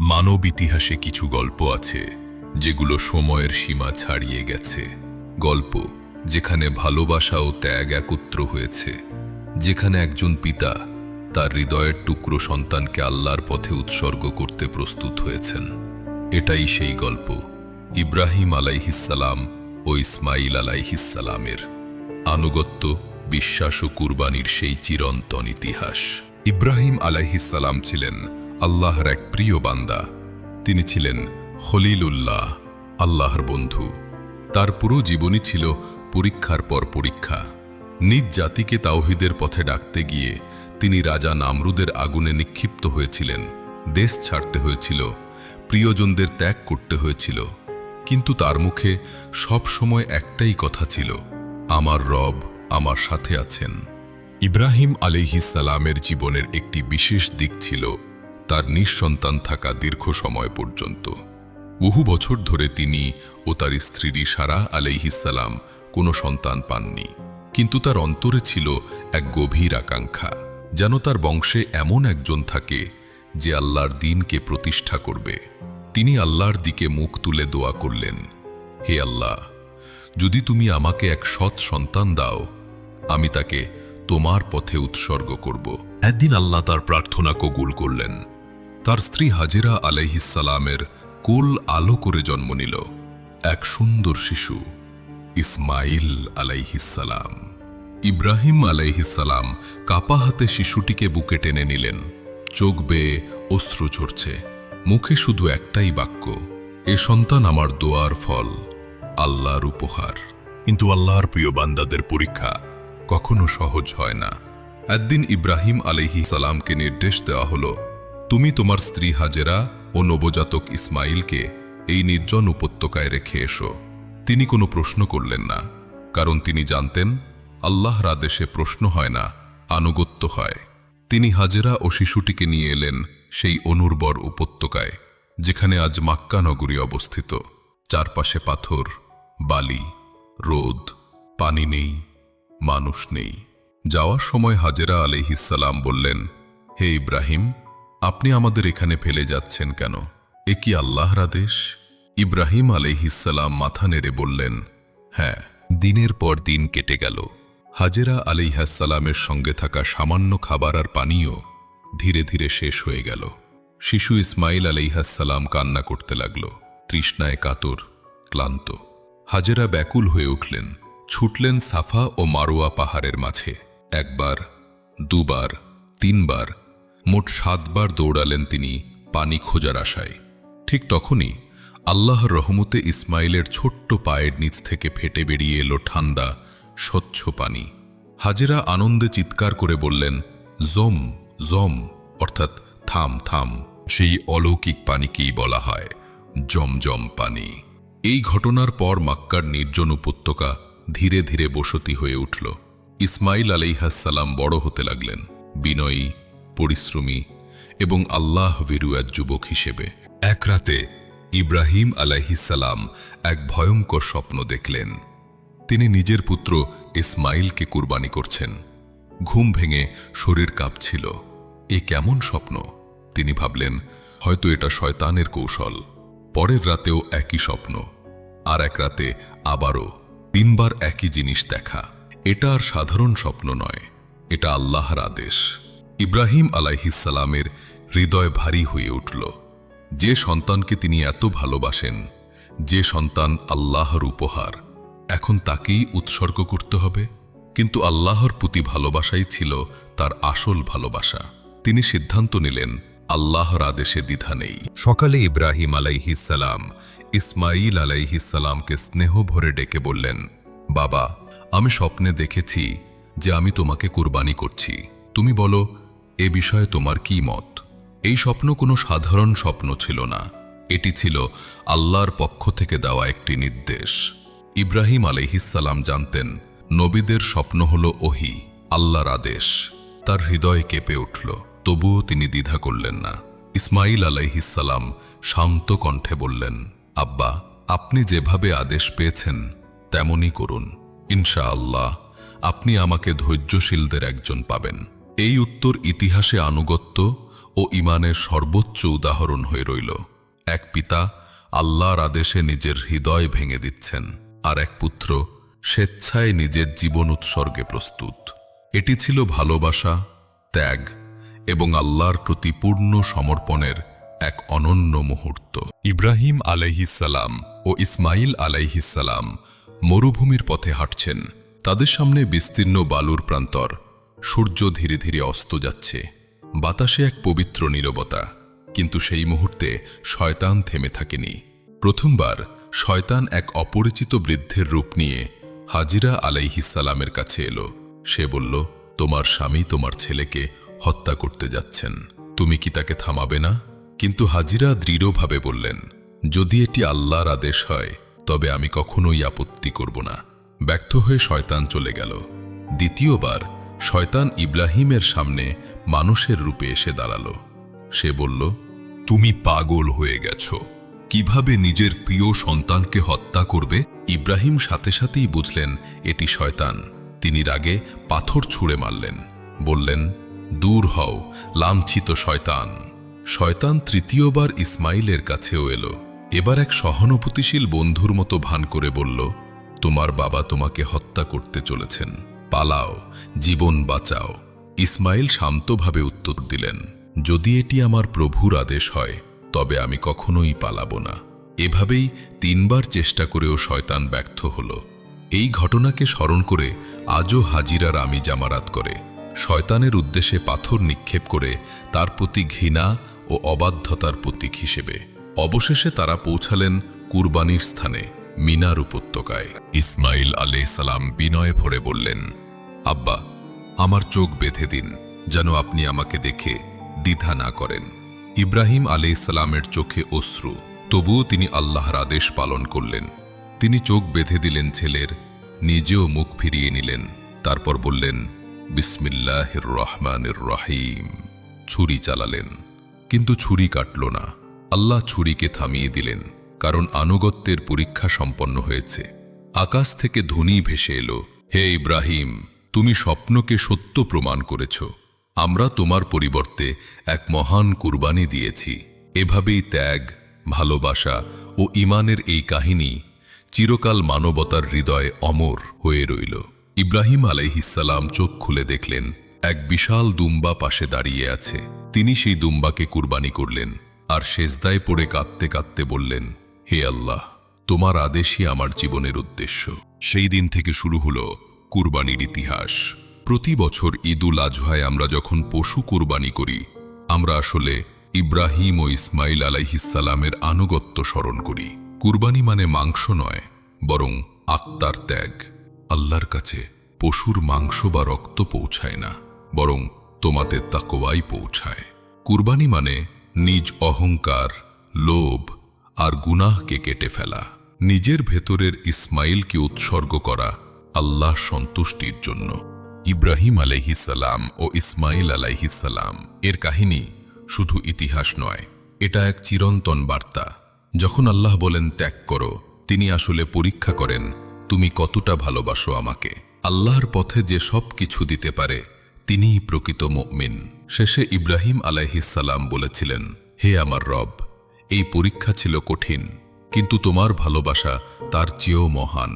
মানব ইতিহাসে কিছু গল্প আছে, যেগুলো সময়ের সীমা ছাড়িয়ে গেছে। গল্প, যেখানে ভালোবাসা ও ত্যাগ একত্র হয়েছে, যেখানে একজন পিতা তার হৃদয়ের টুকরো সন্তানকে আল্লাহর পথে উৎসর্গ করতে প্রস্তুত হয়েছেন। এটাই সেই গল্প, ইব্রাহিম আলাইহিসালাম ও ইসমাইল আলাইহিসালামের আনুগত্য, বিশ্বাস ও কুরবানির সেই চিরন্তন ইতিহাস। ইব্রাহিম আলাইহিসালাম ছিলেন আল্লাহর এক প্রিয় বান্দা। তিনি ছিলেন খলিলুল্লাহ, আল্লাহর বন্ধু। তার পুরো জীবনই ছিল পরীক্ষার পর পরীক্ষা। নিজ জাতিকে তাওহিদের পথে ডাকতে গিয়ে তিনি রাজা নামরুদের আগুনে নিক্ষিপ্ত হয়েছিলেন, দেশ ছাড়তে হয়েছিল, প্রিয়জনদের ত্যাগ করতে হয়েছিল। কিন্তু তার মুখে সব সময় একটাই কথা ছিল, আমার রব আমার সাথে আছেন। ইব্রাহিম আলিহিসালামের জীবনের একটি বিশেষ দিক ছিল তার নিঃসন্তান থাকা দীর্ঘ সময় পর্যন্ত। বহু বছর ধরে তিনি ও তার স্ত্রী সারা আলাইহিসালাম কোনো সন্তান পাননি। কিন্তু তার অন্তরে ছিল এক গভীর আকাঙ্ক্ষা, যেন তার বংশে এমন একজন থাকে যে আল্লাহর দিনকে প্রতিষ্ঠা করবে। তিনি আল্লাহর দিকে মুখ তুলে দোয়া করলেন, হে আল্লাহ, যদি তুমি আমাকে এক সৎ সন্তান দাও, আমি তাকে তোমার পথে উৎসর্গ করব। একদিন আল্লাহ তার প্রার্থনা কবুল করলেন। তার স্ত্রী হাজেরা আলাইহিসালামের কোল আলো করে জন্ম নিল এক সুন্দর শিশু ইসমাইল আলাইহিসালাম ইব্রাহিম আলাইহিসালাম কাপা হাতে শিশুটিকে বুকে টেনে নিলেন। চোখ বেয়ে অস্ত্র ঝরছে, মুখে শুধু একটাই বাক্য, এ সন্তান আমার দোয়ার ফল, আল্লাহর উপহার। কিন্তু আল্লাহর প্রিয় বান্দাদের পরীক্ষা কখনো সহজ হয় না। একদিন ইব্রাহিম আলাইহি সালামকে নির্দেশ দেওয়া হলো তুমি তোমার স্ত্রী হাজেরা ও নবজাতক ইসমাইলকে এই নির্জন উপত্যকায় রেখে এসো। তিনি কোনো প্রশ্ন করলেন না, কারণ তিনি জানতেন আল্লাহর আদেশে প্রশ্ন হয় না, আনুগত্য হয়। তিনি হাজেরা ও শিশুটিকে নিয়ে এলেন সেই অনুর্বর উপত্যকায়, যেখানে আজ মাক্কা নগরী অবস্থিত। চারপাশে পাথর, বালি, রোদ, পানি নেই, মানুষ নেই। যাওয়ার সময় হাজেরা আলিহিসাল্লাম বললেন, হে ইব্রাহিম আপনি আমাদের এখানে ফেলে যাচ্ছেন কেন? এ কি আল্লাহর আদেশ? ইব্রাহিম আলিহিসাল্লাম মাথা নেড়ে বললেন হ্যাঁ দিনের পর দিন কেটে গেল। হাজেরা আলিহাসালামের সঙ্গে থাকা সামান্য খাবার আর পানীয় ধীরে ধীরে শেষ হয়ে গেল। শিশু ইসমাইল আলিহাসালাম কান্না করতে লাগল, তৃষ্ণায় কাতর, ক্লান্ত। হাজেরা ব্যাকুল হয়ে উঠলেন, ছুটলেন সাফা ও মারোয়া পাহাড়ের মাঝে। একবার, দুবার, তিনবার মোট সাতবার দৌড়ালেন তিনি পানি খোঁজার আশায়। ঠিক তখনই আল্লাহর রহমতে ইসমাইলের ছোট্ট পায়ের নিচ থেকে ফেটে বেরিয়ে এলো ঠান্ডা, স্বচ্ছ পানি। হাজেরা আনন্দে চিৎকার করে বললেন, জম জম, অর্থাৎ থাম থাম, সেই অলৌকিক পানিকেই বলা হয় জমজম পানি। এই ঘটনার পর মাক্কার নির্জন উপত্যকা ধীরে ধীরে বসতি হয়ে উঠল। ইসমাইল আলাইহাসাল্লাম বড় হতে লাগলেন। বিনয়ী পরিশ্রমী এবং আল্লাহ এক যুবক হিসেবে। এক রাতে ইব্রাহিম আলাইহিসাল্লাম এক ভয়ঙ্কর স্বপ্ন দেখলেন। তিনি নিজের পুত্র ইসমাইলকে কুরবানি করছেন। ঘুম ভেঙে শরীর কাঁপছিল। এ কেমন স্বপ্ন? তিনি ভাবলেন, হয়তো এটা শয়তানের কৌশল। পরের রাতেও একই স্বপ্ন, আর এক রাতে আবারও তিনবার একই জিনিস দেখা। এটা আর সাধারণ স্বপ্ন নয়, এটা আল্লাহর আদেশ। ইব্রাহিম আলাইহিসালামের হৃদয় ভারী হয়ে উঠল। যে সন্তানকে তিনি এত ভালোবাসেন, যে সন্তান আল্লাহর উপহার, এখন তাকেই উৎসর্গ করতে হবে। কিন্তু আল্লাহর প্রতি ভালোবাসাই ছিল তার আসল ভালোবাসা। তিনি সিদ্ধান্ত নিলেন, আল্লাহর আদেশে দ্বিধা নেই। সকালে ইব্রাহিম আলাইহিসালাম ইসমাইল আলাইহিসালামকে স্নেহ ভরে ডেকে বললেন, বাবা, আমি স্বপ্নে দেখেছি যে আমি তোমাকে কুরবানি করছি। তুমি বলো এ বিষয়ে তোমার কি মত? এই স্বপ্ন কোনো সাধারণ স্বপ্ন ছিল না। এটি ছিল আল্লাহর পক্ষ থেকে দেওয়া একটি নির্দেশ। ইব্রাহিম আলহিসাল্লাম জানতেন, নবীদের স্বপ্ন হল ওহি, আল্লাহর আদেশ। তার হৃদয় কেঁপে উঠল, তবুও তিনি দ্বিধা করলেন না। ইসমাইল আলাইহিসাল্লাম শান্ত কণ্ঠে বললেন, আব্বা, আপনি যেভাবে আদেশ পেয়েছেন, তেমনই করুন। ইনশা আল্লাহ আপনি আমাকে ধৈর্যশীলদের একজন পাবেন। এই উত্তর ইতিহাসে আনুগত্য ও ইমানের সর্বোচ্চ উদাহরণ হয়ে রইল। এক পিতা আল্লাহর আদেশে নিজের হৃদয় ভেঙে দিচ্ছেন, আর এক পুত্র স্বেচ্ছায় নিজের জীবন উৎসর্গে প্রস্তুত। এটি ছিল ভালোবাসা, ত্যাগ এবং আল্লাহর প্রতি পূর্ণ সমর্পণের এক অনন্য মুহূর্ত। ইব্রাহিম আলাইহিসালাম ও ইসমাইল আলাইহিসালাম মরুভূমির পথে হাঁটছেন। তাদের সামনে বিস্তীর্ণ বালুর প্রান্তর সূর্য ধীরে ধীরে অস্ত যাচ্ছে। বাতাসে এক পবিত্র নীরবতা। কিন্তু সেই মুহূর্তে শয়তান থেমে থাকেনি। প্রথমবার শয়তান এক অপরিচিত বৃদ্ধের রূপ নিয়ে হাজিরা আলাইহিসালামের কাছে এলো। সে বলল, তোমার স্বামী তোমার ছেলেকে হত্যা করতে যাচ্ছেন। তুমি কি তাকে থামাবে না? কিন্তু হাজিরা দৃঢ়ভাবে বললেন, যদি এটি আল্লাহর আদেশ হয়, তবে আমি কখনোই আপত্তি করব না। ব্যর্থ হয়ে শয়তান চলে গেল। দ্বিতীয়বার শয়তান ইব্রাহিমের সামনে মানুষের রূপে এসে দাঁড়াল। সে বলল, তুমি পাগল হয়ে গেছ। কীভাবে নিজের প্রিয় সন্তানকে হত্যা করবে? ইব্রাহিম সাথে সাথেই বুঝলেন, এটি শয়তান। তিনি রাগে পাথর ছুঁড়ে মারলেন। বললেন, দূর হও, লাঞ্ছিত শয়তান। শয়তান তৃতীয়বার ইসমাইলের কাছেও এলো। এবার এক সহানুভূতিশীল বন্ধুর মতো ভান করে বলল, তোমার বাবা তোমাকে হত্যা করতে চলেছেন। পালাও, জীবন বাঁচাও। ইসমাইল শান্তভাবে উত্তর দিলেন, যদি এটি আমার প্রভুর আদেশ হয়, তবে আমি কখনোই পালাব না। এভাবেই তিনবার চেষ্টা করেও শয়তান ব্যর্থ হল। এই ঘটনাকে স্মরণ করে আজও হাজিরার আমি জামারাত করে। শয়তানের উদ্দেশ্যে পাথর নিক্ষেপ করে তার প্রতি ঘৃণা ও অবাধ্যতার প্রতীক হিসেবে। অবশেষে তারা পৌঁছালেন কুরবানির স্থানে, মিনার উপত্যকায়। ইসমাইল আলে সালাম বিনয়ে ভরে বললেন আব্বা, আমার চোখ বেঁধে দিন যেন আপনি আমাকে দেখে দ্বিধা না করেন। ইব্রাহিম আলে সালামের চোখে অশ্রু, তবুও তিনি আল্লাহর আদেশ পালন করলেন। তিনি চোখ বেঁধে দিলেন ছেলের, নিজেও মুখ ফিরিয়ে নিলেন। তারপর বললেন, বিসমিল্লাহির রহমানির রহিম। ছুরি চালালেন। কিন্তু ছুরি কাটল না। আল্লাহ ছুরিকে থামিয়ে দিলেন, কারণ আনুগত্যের পরীক্ষা সম্পন্ন হয়েছে। আকাশ থেকে ধ্বনি ভেসে এলো, হে ইব্রাহিম তুমি স্বপ্নকে সত্য প্রমাণ করেছ। আমরা তোমার পরিবর্তে এক মহান কুরবানি দিয়েছি। এভাবেই ত্যাগ, ভালোবাসা ও ইমানের এই কাহিনী চিরকাল মানবতার হৃদয়ে অমর হয়ে রইল। ইব্রাহিম আলাইহিসাল্লাম চোখ খুলে দেখলেন, এক বিশাল দুম্বা পাশে দাঁড়িয়ে আছে। তিনি সেই দুম্বাকে কুরবানি করলেন আর সেজদায় পড়ে কাঁদতে কাঁদতে বললেন, হে আল্লাহ, তোমার আদেশই আমার জীবনের উদ্দেশ্য। সেই দিন থেকে শুরু হলো কুরবানির ইতিহাস। প্রতি বছর ঈদুল আজহায় আমরা যখন পশু কুরবানি করি, আমরা আসলে ইব্রাহিম ও ইসমাইল আলাইহিসালামের আনুগত্য স্মরণ করি। কুরবানি মানে মাংস নয়, বরং আত্মার ত্যাগ। আল্লাহর কাছে পশুর মাংস বা রক্ত পৌঁছায় না, বরং তোমাদের তাকোয়াই পৌঁছায়। কুরবানি মানে নিজ অহংকার, লোভ আর গুনাহকে কেটে ফেলা। নিজের ভেতরের ইসমাইলকে উৎসর্গ করা আল্লাহ সন্তুষ্টির জন্য। ইব্রাহিম আলাইহিসাল্লাম ও ইসমাইল আলাইহিসাল্লাম এর কাহিনী শুধু ইতিহাস নয়, এটা এক চিরন্তন বার্তা। যখন আল্লাহ বলেন, ত্যাগ করো, তিনি আসলে পরীক্ষা করেন, তুমি কতটা ভালোবাসো আমাকে? আল্লাহর পথে যে সব কিছু দিতে পারে, তিনিই প্রকৃত মুমিন। শেষে ইব্রাহিম আলাইহিসাল্লাম বলেছিলেন, হে আমার রব, এই পরীক্ষা ছিল কঠিন, কিন্তু তোমার ভালোবাসা তার চেয়েও মহান।